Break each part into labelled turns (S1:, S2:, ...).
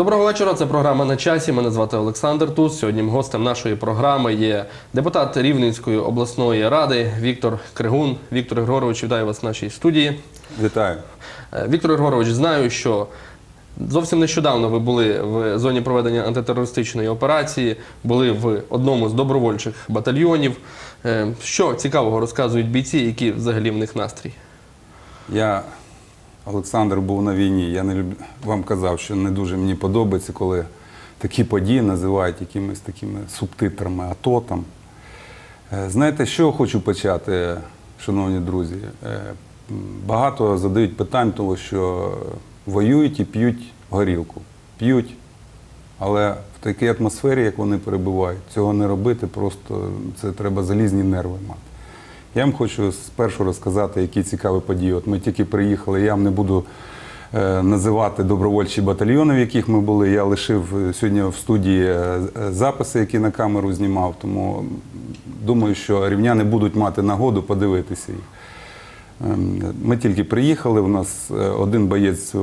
S1: Доброго вечора. Це програма на часі. Мене звати Олександр Туз. Сьогодні гостем нашої програми є депутат Рівненської обласної ради Віктор Кригун. Віктор Григорович, вітаю вас в нашій студії.
S2: Вітаю.
S1: Е, Віктор Григорович, знаю, що зовсім нещодавно ви були в зоні проведення антитерористичної операції, були в одному з добровольчих батальйонів. Е, Що цікавого розказують бійці, які взагалі в них настрій?
S2: Я, Олександр, був на війні. Я не люб... вам казав, що не дуже мені подобається, коли такі події називають якимись такими субтитрами АТО там. Е, Знаєте, з чого хочу почати, шановні друзі? Е, Багато задають питань, того, що воюють і п'ють горілку. П'ють, але в такій атмосфері, як вони перебувають, цього не робити, просто це треба залізні нерви мати. Я вам хочу спершу розказати, які цікаві події. От ми тільки приїхали, я вам не буду е, називати добровольчі батальйони, в яких ми були. Я лишив е, сьогодні в студії е, записи, які на камеру знімав, тому думаю, що рівняни будуть мати нагоду подивитися їх. Ем, Ми тільки приїхали, у нас один боєць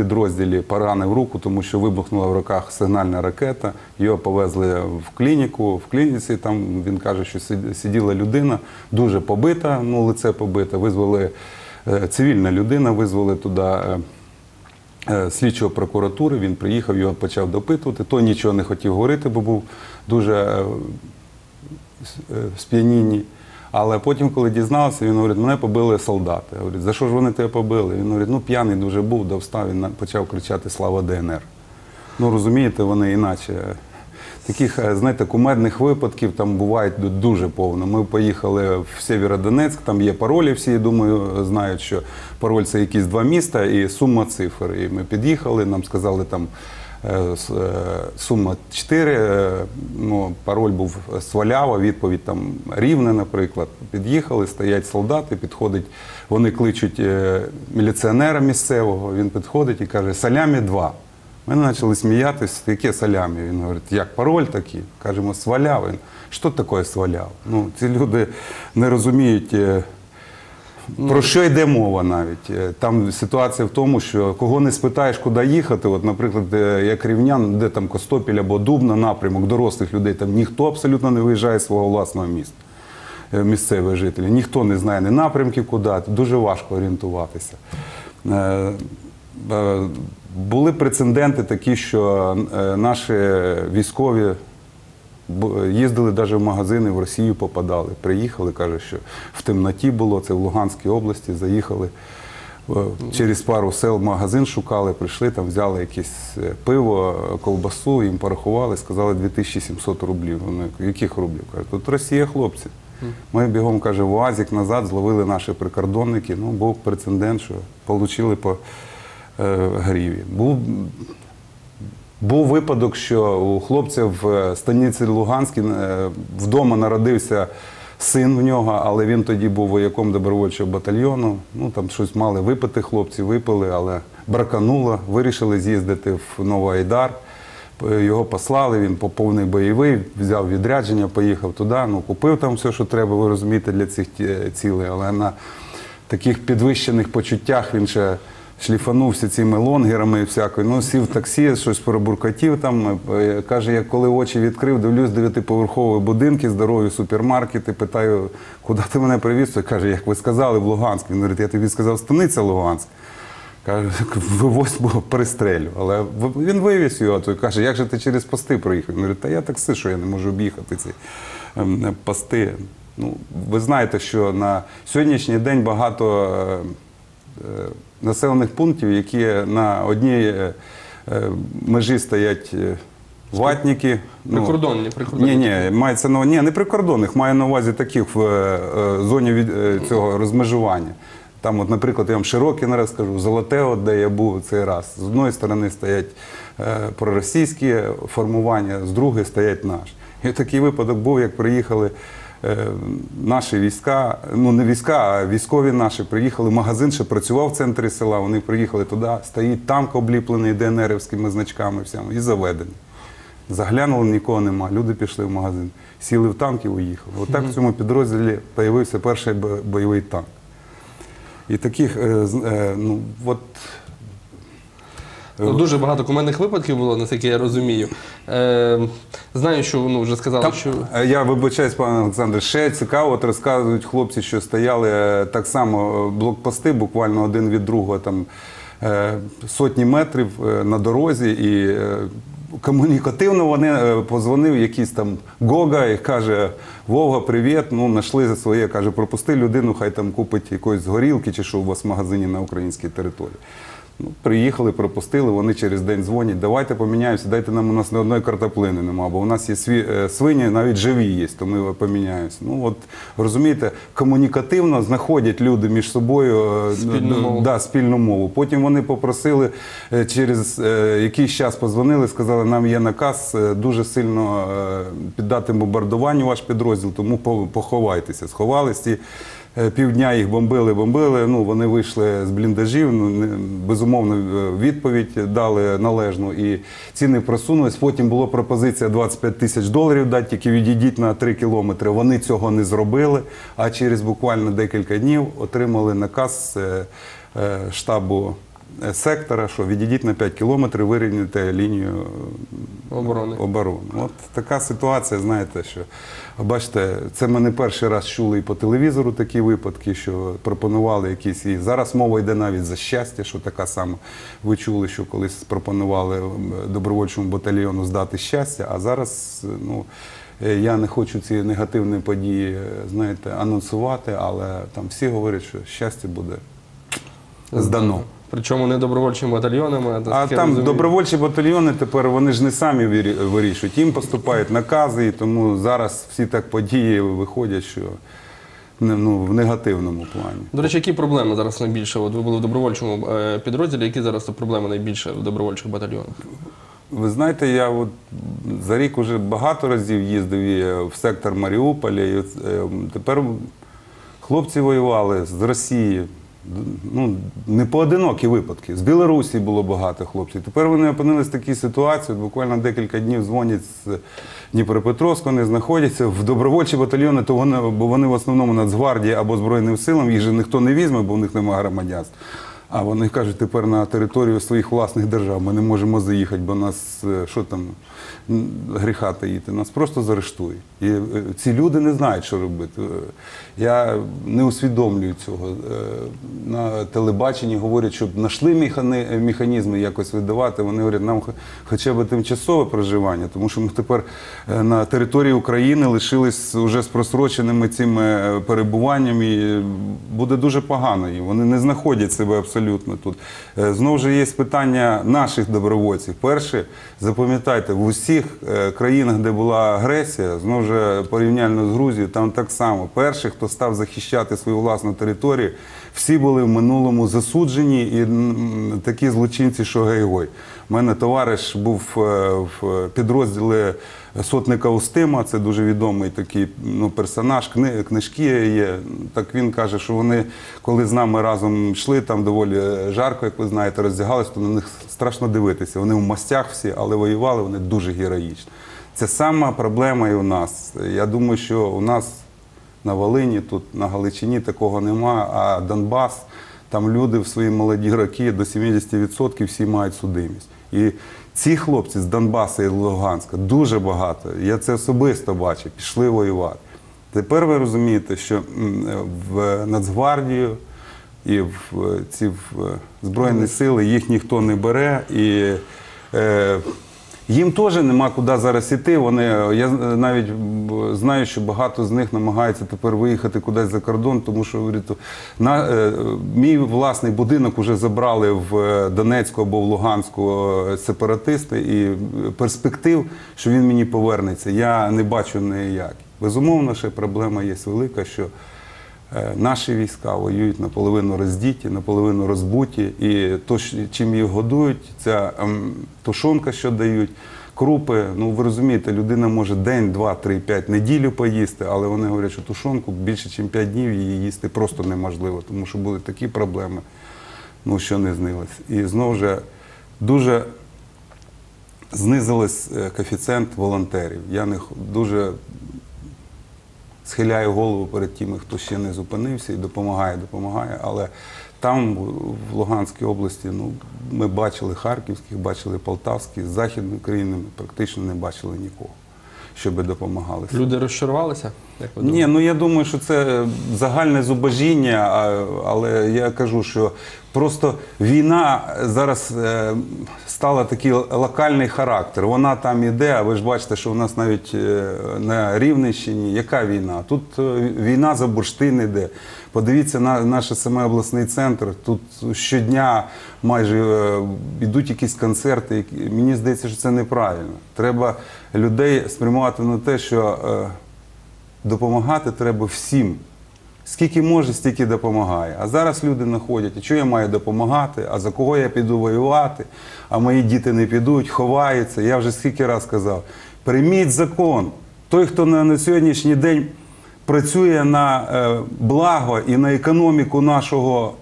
S2: підрозділі поранив руку, тому що вибухнула в руках сигнальна ракета. Його повезли в клініку. В клініці там він каже, що сиділа людина, дуже побита, ну лице побите. Визвали е, цивільна людина, визвали туди. е, е, Слідчого прокуратури він приїхав, його почав допитувати. Той нічого не хотів говорити, бо був дуже в сп'янінні. Але потім, коли дізнався, він говорить, мене побили солдати. Я говорю, за що ж вони тебе побили? Він говорить, ну п'яний дуже був, да встав, він почав кричати Слава ДНР. Ну розумієте, вони іначе. Таких, е, знаєте, кумедних випадків там буває дуже повно. Ми поїхали в Сєвєродонецьк, там є паролі, всі, думаю, знають, що пароль це якісь два міста і сума цифр. І ми під'їхали, нам сказали там сума 4, е, ну, пароль був Свалява, відповідь там Рівне, наприклад. Під'їхали, стоять солдати, підходить, вони кличуть е, міліціонера місцевого, він підходить і каже, салямі 2. Ми почали сміятися, яке салямі. Він говорить, як пароль такий? Кажемо, сваляв. Що таке сваляв? Ну, ці люди не розуміють, е, про що йде мова навіть. Е, Там ситуація в тому, що кого не спитаєш, куди їхати, от, наприклад, е, як рівнян, де там Костопіль або Дубна напрямок дорослих людей, там ніхто абсолютно не виїжджає з свого власного міста. Е, Місцеві жителі. Ніхто не знає ні напрямків, куди, дуже важко орієнтуватися. Були прецеденти такі, що наші військові їздили навіть в магазини, в Росію попадали. Приїхали, каже, що в темноті було, це в Луганській області, заїхали. е, Через пару сел магазин шукали, прийшли, там взяли якесь е, пиво, е, ковбасу, їм порахували, сказали 2700 рублів. Вони яких рублів? Кажуть, тут Росія, хлопці. Ми бігом, каже, в УАЗик назад зловили наші прикордонники. Ну, був прецедент, що отримали по е, гриві. Був був випадок, що у хлопця в е, станиці Луганській е, вдома народився син в нього, але він тоді був вояком добровольчого батальйону. Ну там щось мали випити, хлопці випили, але бракануло. Вирішили з'їздити в Новоайдар. Його послали, він поповний бойовий, взяв відрядження, поїхав туди. Ну, купив там все, що треба, ви розумієте, для цих цілей. Але на таких підвищених почуттях він ще шліфанувся цими лонгерами і всякою. Ну, сів в таксі, щось пробуркотів там. Е, Каже, я коли очі відкрив, дивлюсь дев'ятиповерхові будинки, здорові супермаркети. Питаю, куди ти мене привіз? Каже, як ви сказали, в Луганськ. Він говорить, я тобі сказав, станиця Луганськ. Каже, вивозь, бо перестрелю. Але він вивіз його, той каже, як же ти через пости проїхав? Він говорить, та я такси, що я не можу об'їхати ці ем, пости. Ну, ви знаєте, що на сьогоднішній день багато е, е, населених пунктів, які на одній е, е, межі стоять е, ватники. ну,
S1: Прикордонні, прикордонні.
S2: ні, ні, мається на ні, не прикордонних, маю на увазі таких в зоні від цього розмежування. Там, от, наприклад, я вам широкий не розкажу, золоте, от, де я був цей раз. З одної сторони стоять е, проросійські формування, з другої стоять наші. І такий випадок був, як приїхали наші війська, ну не війська, а військові наші приїхали. Магазин ще працював в центрі села. Вони приїхали туди, стоїть танк обліплений ДНРівськими значками всями, і заведений. Заглянули, нікого нема. Люди пішли в магазин, сіли в танк і уїхали. Отак в цьому підрозділі з'явився перший бойовий танк. І таких, е, е, ну, от
S1: Ну, дуже багато кумедних випадків було, наскільки я розумію. Е, знаю, що ну, вже сказали,
S2: Там,
S1: що
S2: е, Я вибачаюсь, пане Олександр. Ще цікаво, от розказують хлопці, що стояли е, так само е, блокпости, буквально один від другого, там е, сотні метрів е, на дорозі, і е, комунікативно вони е, позвонив якийсь там Гога і каже: Вова, привіт. Ну, знайшли за своє. каже, пропусти людину, хай там купить якоїсь горілки чи що у вас в магазині на українській території. Ну, приїхали, пропустили, вони через день дзвонять, давайте поміняємося, дайте нам у нас ні одної картоплини нема, бо у нас є сві, е, свині, навіть живі є, то ми поміняємося. Ну от розумієте, комунікативно знаходять люди між собою е,
S1: Спільну
S2: д-
S1: мову.
S2: Да, спільну мову. Потім вони попросили е, через якийсь час позвонили, сказали, нам є наказ дуже сильно піддати бомбардуванню ваш підрозділ, тому по- поховайтеся. Сховались ті. Е, Півдня їх бомбили, бомбили. Ну вони вийшли з бліндажів. Ну безумовно е, відповідь дали належну і ціни просунулись. Потім була пропозиція 25 тисяч доларів дати, тільки відійдіть на 3 кілометри. Вони цього не зробили. А через буквально декілька днів отримали наказ е, штабу сектора, що відійдіть на 5 кілометрів, вирівняйте лінію
S1: оборони.
S2: оборони. От така ситуація, знаєте, що бачите, це ми не перший раз чули і по телевізору такі випадки, що пропонували якісь. І зараз мова йде навіть за щастя, що така сама. Ви чули, що колись пропонували добровольчому батальйону здати щастя, а зараз, ну. е, Я не хочу ці негативні події, е, знаєте, анонсувати, але там всі говорять, що щастя буде здано.
S1: Причому не добровольчими батальйонами, а,
S2: А там
S1: розумію,
S2: добровольчі батальйони тепер вони ж не самі вирішують. Їм поступають накази, і тому зараз всі так події виходять, що ну, в негативному плані.
S1: До речі, які проблеми зараз найбільше? От ви були в добровольчому е, підрозділі, які зараз проблеми найбільше в добровольчих батальйонах?
S2: Ви знаєте, я от за рік уже багато разів їздив в сектор Маріуполя. І е, тепер хлопці воювали з Росії. Ну, не поодинокі випадки. З Білорусі було багато хлопців. Тепер вони опинились в такій ситуації. Буквально декілька днів дзвонять з Дніпропетровська, вони знаходяться в добровольчі батальйони, то вони, бо вони в основному Нацгвардії або Збройним силам, їх же ніхто не візьме, бо в них немає громадянства. А вони кажуть, тепер на територію своїх власних держав ми не можемо заїхати, бо нас е, що там м, гріха таїти, нас просто заарештують. І е, ці люди не знають, що робити. Е, Я не усвідомлюю цього. На телебаченні говорять, щоб знайшли механізми якось видавати. Вони говорять, нам хоча б тимчасове проживання, тому що ми тепер на території України лишились вже з просроченими цими перебуваннями. І буде дуже погано їм. Вони не знаходять себе абсолютно тут. Е, Знову ж є питання наших добровольців. Перше, запам'ятайте, в усіх е, країнах, де була агресія, знову ж порівняльно з Грузією, там так само. Перший, хто став захищати свою власну територію, всі були в минулому засуджені і такі злочинці, що гей-гой. У мене товариш був е, в підрозділі сотника Устима, це дуже відомий такий ну, персонаж, кни- книжки є. Так він каже, що вони, коли з нами разом йшли, там доволі е, жарко, як ви знаєте, роздягались, то на них страшно дивитися. Вони в мастях всі, але воювали вони дуже героїчно. Це сама проблема і у нас. Я думаю, що у нас на Волині, тут на Галичині такого нема, а Донбас, там люди в свої молоді роки до 70% всі мають судимість. І ці хлопці з Донбаса і Луганська дуже багато, я це особисто бачив, пішли воювати. Тепер ви розумієте, що в Нацгвардію і в ці в е, Збройні сили їх ніхто не бере. І е, їм теж нема куди зараз іти. Вони, я навіть знаю, що багато з них намагаються тепер виїхати кудись за кордон, тому що говорю, на, е, мій власний будинок вже забрали в е, Донецьку або в Луганську е, сепаратисти, і е, перспектив, що він мені повернеться, я не бачу ніяк. Безумовно, ще проблема є велика, що Е, Наші війська воюють наполовину роздіті, наполовину розбуті, і то, чим їх годують, ця ем, тушонка, що дають, крупи. Ну ви розумієте, людина може день, два, три, п'ять неділю поїсти, але вони говорять, що тушонку більше, ніж п'ять днів її їсти просто неможливо, тому що були такі проблеми, ну що не знилось. І знову ж дуже знизились е, коефіцієнт волонтерів. Я не дуже схиляю голову перед тими, хто ще не зупинився і допомагає, допомагає. Але там, в Луганській області, ну, ми бачили Харківських, бачили Полтавських, з Західної країнами. ми практично не бачили нікого, щоб допомагали.
S1: Люди розчарувалися? Як ви
S2: Ні,
S1: думаєте?
S2: ну я думаю, що це загальне зубожіння, а- але я кажу, що просто війна зараз е, стала такий локальний характер. Вона там іде, а ви ж бачите, що у нас навіть е, на Рівненщині яка війна? Тут е, війна за бурштин іде. Подивіться на наш саме обласний центр. Тут щодня майже е, йдуть якісь концерти. які- Мені здається, що це неправильно. Треба людей спрямувати на те, що. е, допомагати треба всім. Скільки може, стільки допомагає. А зараз люди знаходять, а що я маю допомагати, а за кого я піду воювати, а мої діти не підуть, ховаються. Я вже скільки раз казав. Прийміть закон. Той, хто на, на сьогоднішній день працює на е, благо і на економіку нашого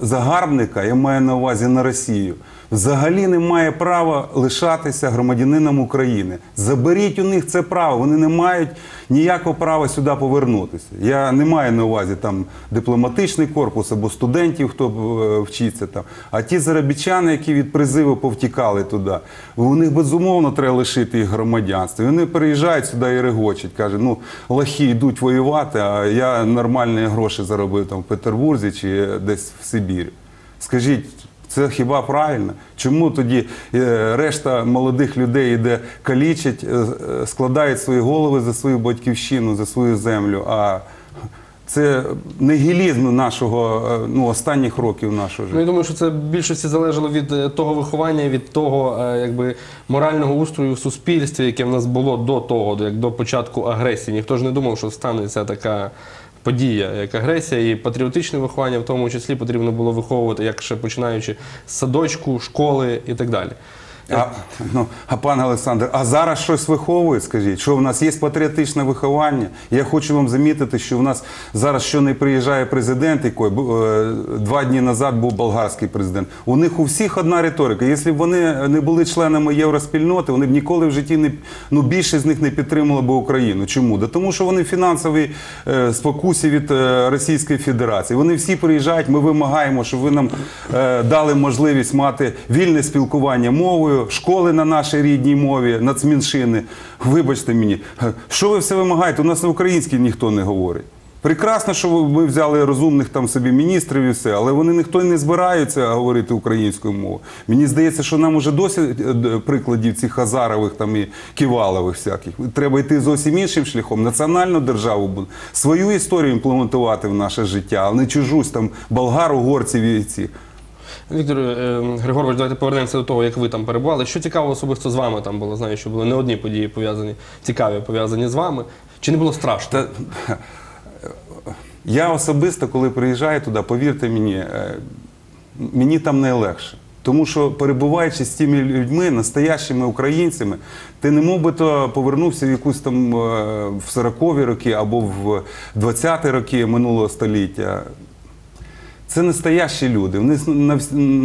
S2: загарбника, я маю на увазі на Росію, взагалі не має права лишатися громадянином України. Заберіть у них це право, вони не мають ніякого права сюди повернутися. Я не маю на увазі там дипломатичний корпус або студентів, хто е, вчиться там. А ті заробітчани, які від призиву повтікали туди, у них безумовно треба лишити їх громадянство. І Вони приїжджають сюди і регочуть, кажуть, ну лохи йдуть воювати, а я нормальні гроші заробив там в Петербурзі чи десь в Сибірі. Скажіть, це хіба правильно? Чому тоді е, решта молодих людей йде калічить, е, складають свої голови за свою батьківщину, за свою землю? А це нигілізм нашого е, ну, останніх років нашого
S1: Ну, я
S2: життя.
S1: думаю, що це більшості залежало від того виховання, від того якби морального устрою в суспільстві, яке в нас було до того, як до початку агресії. Ніхто ж не думав, що станеться така подія, як агресія, і патріотичне виховання в тому числі потрібно було виховувати, як ще починаючи з садочку, школи і так далі.
S2: А, ну, а пане Олександр, а зараз щось виховують, скажіть, що в нас є патріотичне виховання? Я хочу вам замітити, що в нас зараз що не приїжджає президент, який е, два дні назад був болгарський президент. У них у всіх одна риторика. Якщо б вони не були членами євроспільноти, вони б ніколи в житті не ну більше з них не підтримали б Україну. Чому? Да тому що вони в фінансовій е, спокусі від е, Російської Федерації. Вони всі приїжджають. Ми вимагаємо, щоб ви нам е, дали можливість мати вільне спілкування мовою, школи на нашій рідній мові, нацменшини. Вибачте мені, е, що ви все вимагаєте? У нас на українській ніхто не говорить. Прекрасно, що ви- взяли розумних там собі міністрів і все, але вони ніхто не збираються говорити українською мовою. Мені здається, що нам уже досі е, прикладів цих Азарових там і Ківалових всяких. Треба йти зовсім іншим шляхом. Національну державу свою історію імплементувати в наше життя, а не чужусь там болгар, угорців і ці.
S1: Віктор е, Григорович, давайте повернемося до того, як ви там перебували. Що цікаво особисто з вами там було? Знаю, що були не одні події пов'язані, цікаві пов'язані з вами. Чи не було страшно?
S2: Я особисто, коли приїжджаю туди, повірте мені, е, мені там найлегше. Тому що перебуваючи з тими людьми, настоящими українцями, ти не мов би то повернувся в якусь там е, в 40-ві роки або в 20-ті роки минулого століття. Це настоящі люди. Вони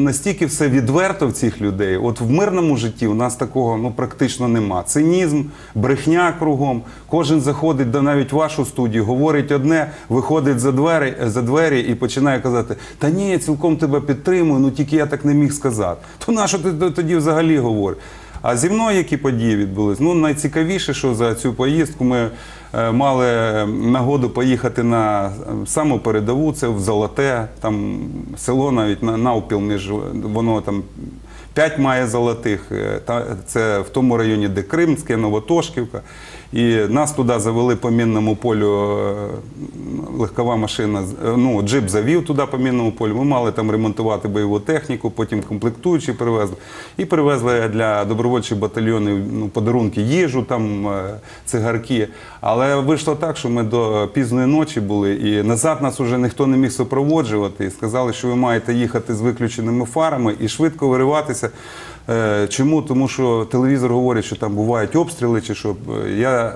S2: настільки все відверто в цих людей. От в мирному житті у нас такого ну практично нема. Цинізм, брехня кругом. Кожен заходить до навіть вашу студію, говорить одне, виходить за двері, за двері і починає казати: Та ні, я цілком тебе підтримую, ну тільки я так не міг сказати. То на що ти тоді взагалі говориш? А зі мною які події відбулись? Ну найцікавіше, що за цю поїздку ми мали нагоду поїхати на е, саму передову, це в Золоте, там село навіть на навпіл між воно там. П'ять має золотих, е, це в тому районі, де Кримське, Новотошківка. І нас туди завели по мінному полю е, легкова машина, е, ну, джип завів туди по мінному полю. Ми мали там ремонтувати бойову техніку, потім комплектуючі привезли. І привезли для добровольчих батальйонів ну, подарунки, їжу, там, е, цигарки. Але вийшло так, що ми до пізної ночі були, і назад нас уже ніхто не міг супроводжувати. І сказали, що ви маєте їхати з виключеними фарами і швидко вириватися. Е, Чому? Тому що телевізор говорить, що там бувають обстріли, чи що. Е, Я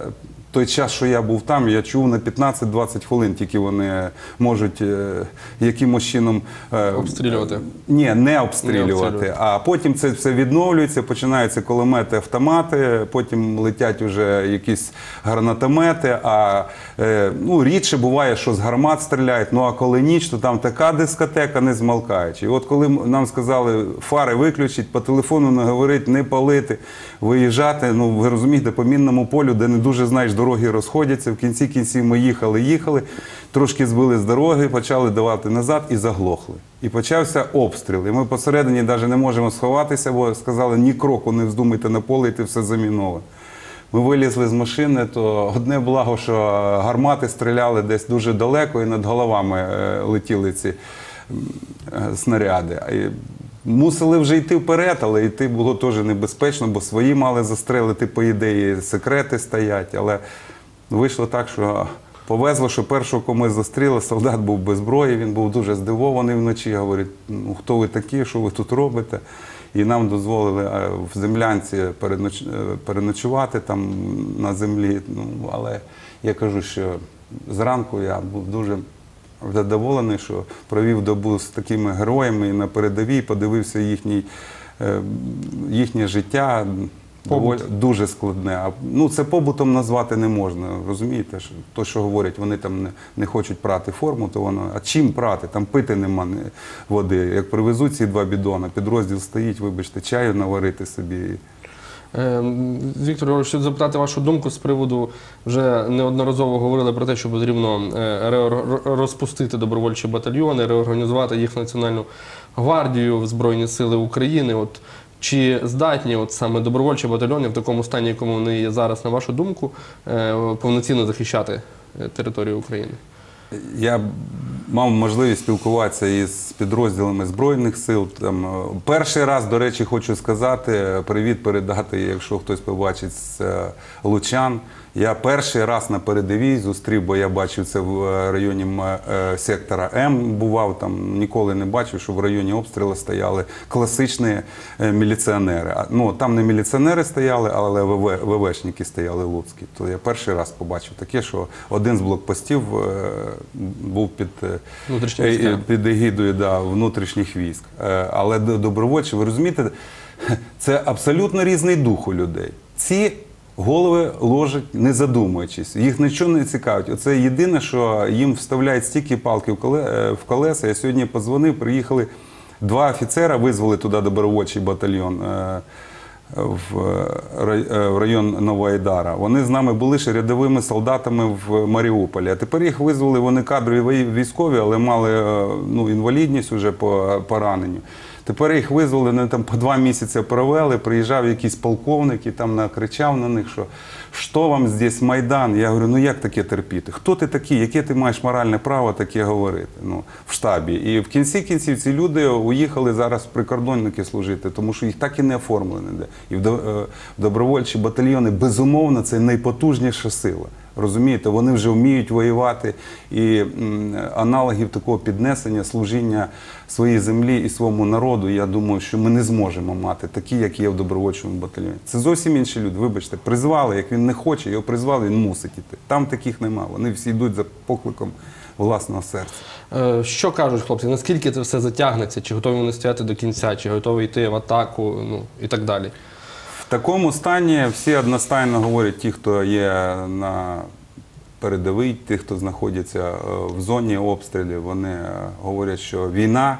S2: той час, що я був там, я чув на 15-20 хвилин, тільки вони можуть е, якимось чином е,
S1: Обстрілювати.
S2: Ні, не
S1: Не
S2: обстрілювати.
S1: обстрілювати.
S2: А потім це все відновлюється, починаються кулемети, автомати, потім летять вже якісь гранатомети. А е, ну, рідше буває, що з гармат стріляють. Ну а коли ніч, то там така дискотека не змалкаючи. І от коли нам сказали фари виключити, по телефону не говорити, не палити, виїжджати. Ну ви розумієте, по мінному полю, де не дуже знаєш, дороги розходяться. В кінці кінців ми їхали, їхали, трошки збили з дороги, почали давати назад і заглохли. І почався обстріл. І ми посередині навіть не можемо сховатися, бо сказали, ні кроку не вздумайте на поле, йти все заміновано. Ми вилізли з машини, то одне благо, що гармати стріляли десь дуже далеко і над головами е, летіли ці е, снаряди. Мусили вже йти вперед, але йти було теж небезпечно, бо свої мали застрелити, по ідеї, секрети стоять. Але вийшло так, що повезло, що першого, кого ми застріли, солдат був без зброї, він був дуже здивований вночі. Говорить, ну хто ви такі, що ви тут робите? І нам дозволили е, в землянці переноч- е, переночувати там на землі. Ну, але я кажу, що зранку я був дуже задоволений, що провів добу з такими героями і на передовій, подивився їхній, е, їхнє життя. Доволі, дуже складне. Ну, це побутом назвати не можна. Розумієте, то, що говорять, вони там не, не хочуть прати форму, то воно. А чим прати? Там пити нема води. Як привезуть ці два бідона, підрозділ стоїть, вибачте, чаю наварити собі.
S1: Е, Віктор Григорович, хочу запитати вашу думку з приводу, вже неодноразово говорили про те, що потрібно е, розпустити добровольчі батальйони, реорганізувати їх Національну гвардію в Збройні Сили України. От чи здатні от саме добровольчі батальйони в такому стані, якому вони є зараз, на вашу думку, е, повноцінно захищати е, територію України?
S2: Я мав можливість спілкуватися із підрозділами Збройних сил. Там, е, перший раз, до речі, хочу сказати, привіт передати, якщо хтось побачить з е, Лучан. Я перший раз на передовій зустрів, бо я бачив це в е, районі е, сектора М. Бував там, ніколи не бачив, що в районі обстрілу стояли класичні е, міліціонери. Ну там не міліціонери стояли, але ВВ, ВВшники стояли луцькі. То я перший раз побачив таке, що один з блокпостів був під, під егідою да, внутрішніх військ. Але добровольчі, ви розумієте, це абсолютно різний дух у людей. Ці голови ложать, не задумуючись, їх нічого не цікавить. Оце єдине, що їм вставляють стільки палки е, в колеса. Я сьогодні позвонив, приїхали два офіцера, визвали туди добровольчий батальйон. е, В е, в район Новоайдара. Вони з нами були ще рядовими солдатами в Маріуполі. А тепер їх визвали, вони кадрові військові, але мали ну, інвалідність уже по пораненню. Тепер їх визвали, вони там по два місяці провели, приїжджав якийсь полковник і там накричав на них, що що вам здесь Майдан? Я говорю, ну як таке терпіти? Хто ти такий? Яке ти маєш моральне право таке говорити? Ну, в штабі. І в кінці кінців ці люди уїхали зараз в прикордонники служити, тому що їх так і не оформили ніде. І в е, в добровольчі батальйони, безумовно, це найпотужніша сила. Розумієте, вони вже вміють воювати, і аналогів такого піднесення, служіння своїй землі і своєму народу, я думаю, що ми не зможемо мати такі, як є в добровольчому батальйоні. Це зовсім інші люди. Вибачте, призвали, як він не хоче, його призвали, він мусить іти. Там таких нема. Вони всі йдуть за покликом власного серця.
S1: Е, Що кажуть хлопці? Наскільки це все затягнеться? Чи готові вони стояти до кінця, чи готові йти в атаку, ну і так далі?
S2: Такому стані всі одностайно говорять ті, хто є на передовій, ті, хто знаходяться е, в зоні обстрілів, вони е, говорять, що війна,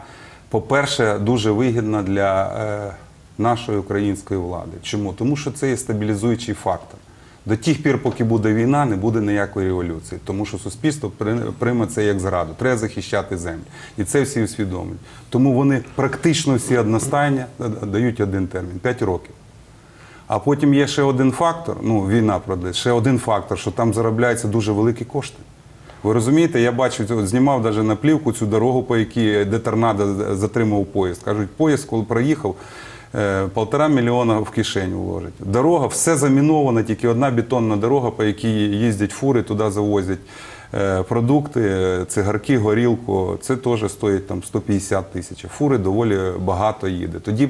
S2: по-перше, дуже вигідна для е, нашої української влади. Чому? Тому що це є стабілізуючий фактор. До тих пір, поки буде війна, не буде ніякої революції, тому що суспільство при- прийме це як зраду. Треба захищати землю. І це всі усвідомлюють. Тому вони практично всі одностайні дають один термін 5 років. А потім є ще один фактор, ну війна продлить, ще один фактор, що там заробляються дуже великі кошти. Ви розумієте, я бачу, знімав навіть на плівку цю дорогу, по якій де торнадо затримав поїзд. Кажуть, поїзд, коли проїхав, е, полтора мільйона в кишеню вложить. Дорога, все заміновано, тільки одна бетонна дорога, по якій їздять фури, туди завозять е, продукти, е, цигарки, горілку, це теж стоїть там 150 тисяч. Фури доволі багато їде. Тоді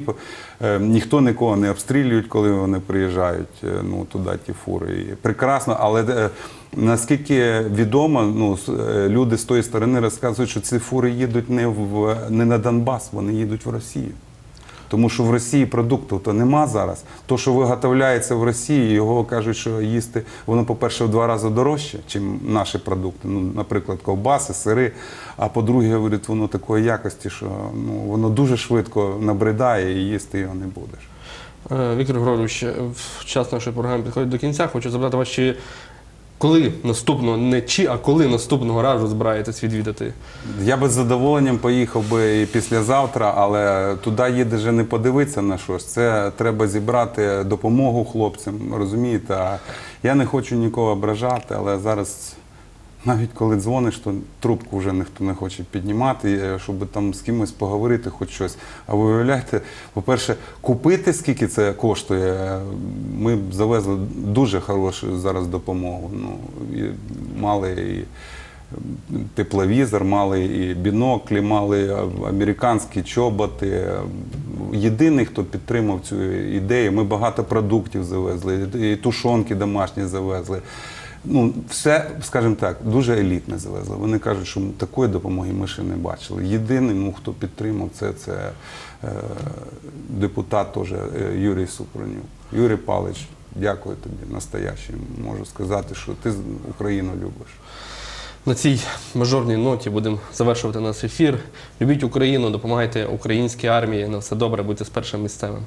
S2: е, ніхто нікого не обстрілюють, коли вони приїжджають е, ну, туди, ті фури. Прекрасно, але наскільки відомо, ну, люди з тої сторони розказують, що ці фури їдуть не, в, не на Донбас, вони їдуть в Росію. Тому що в Росії продукту то нема зараз. То, що виготовляється в Росії, його кажуть, що їсти воно, по-перше, в два рази дорожче, ніж наші продукти. Ну, наприклад, ковбаси, сири. А по-друге, говорять, воно такої якості, що ну, воно дуже швидко набридає і їсти його не будеш.
S1: Е, Віктор Григорович, е, час нашої програми підходить до кінця. Хочу запитати вас, чи коли наступного, не чи, а коли наступного разу збираєтесь відвідати?
S2: Я би з задоволенням поїхав би і післязавтра, але туди їде вже не подивитися на щось. Це треба зібрати допомогу хлопцям, розумієте? А я не хочу нікого ображати, але зараз, навіть коли дзвониш, то трубку вже ніхто не хоче піднімати, е, щоб там з кимось поговорити, хоч щось. А ви уявляєте, по-перше, купити скільки це коштує. Ми завезли дуже хорошу зараз допомогу. Ну, і мали і тепловізор, мали і біноклі, мали американські чоботи. Єдиний, хто підтримав цю ідею, ми багато продуктів завезли, і тушонки домашні завезли. Ну, все, скажімо так, дуже елітне завезли. Вони кажуть, що такої допомоги ми ще не бачили. Єдиний, ну, хто підтримав це, це е, депутат теж е, Юрій Супронюк. Юрій Павлович, дякую тобі, настоящий. Можу сказати, що ти Україну любиш.
S1: На цій мажорній ноті будемо завершувати наш ефір. Любіть Україну, допомагайте українській армії. На все добре, будьте з першим місцевим.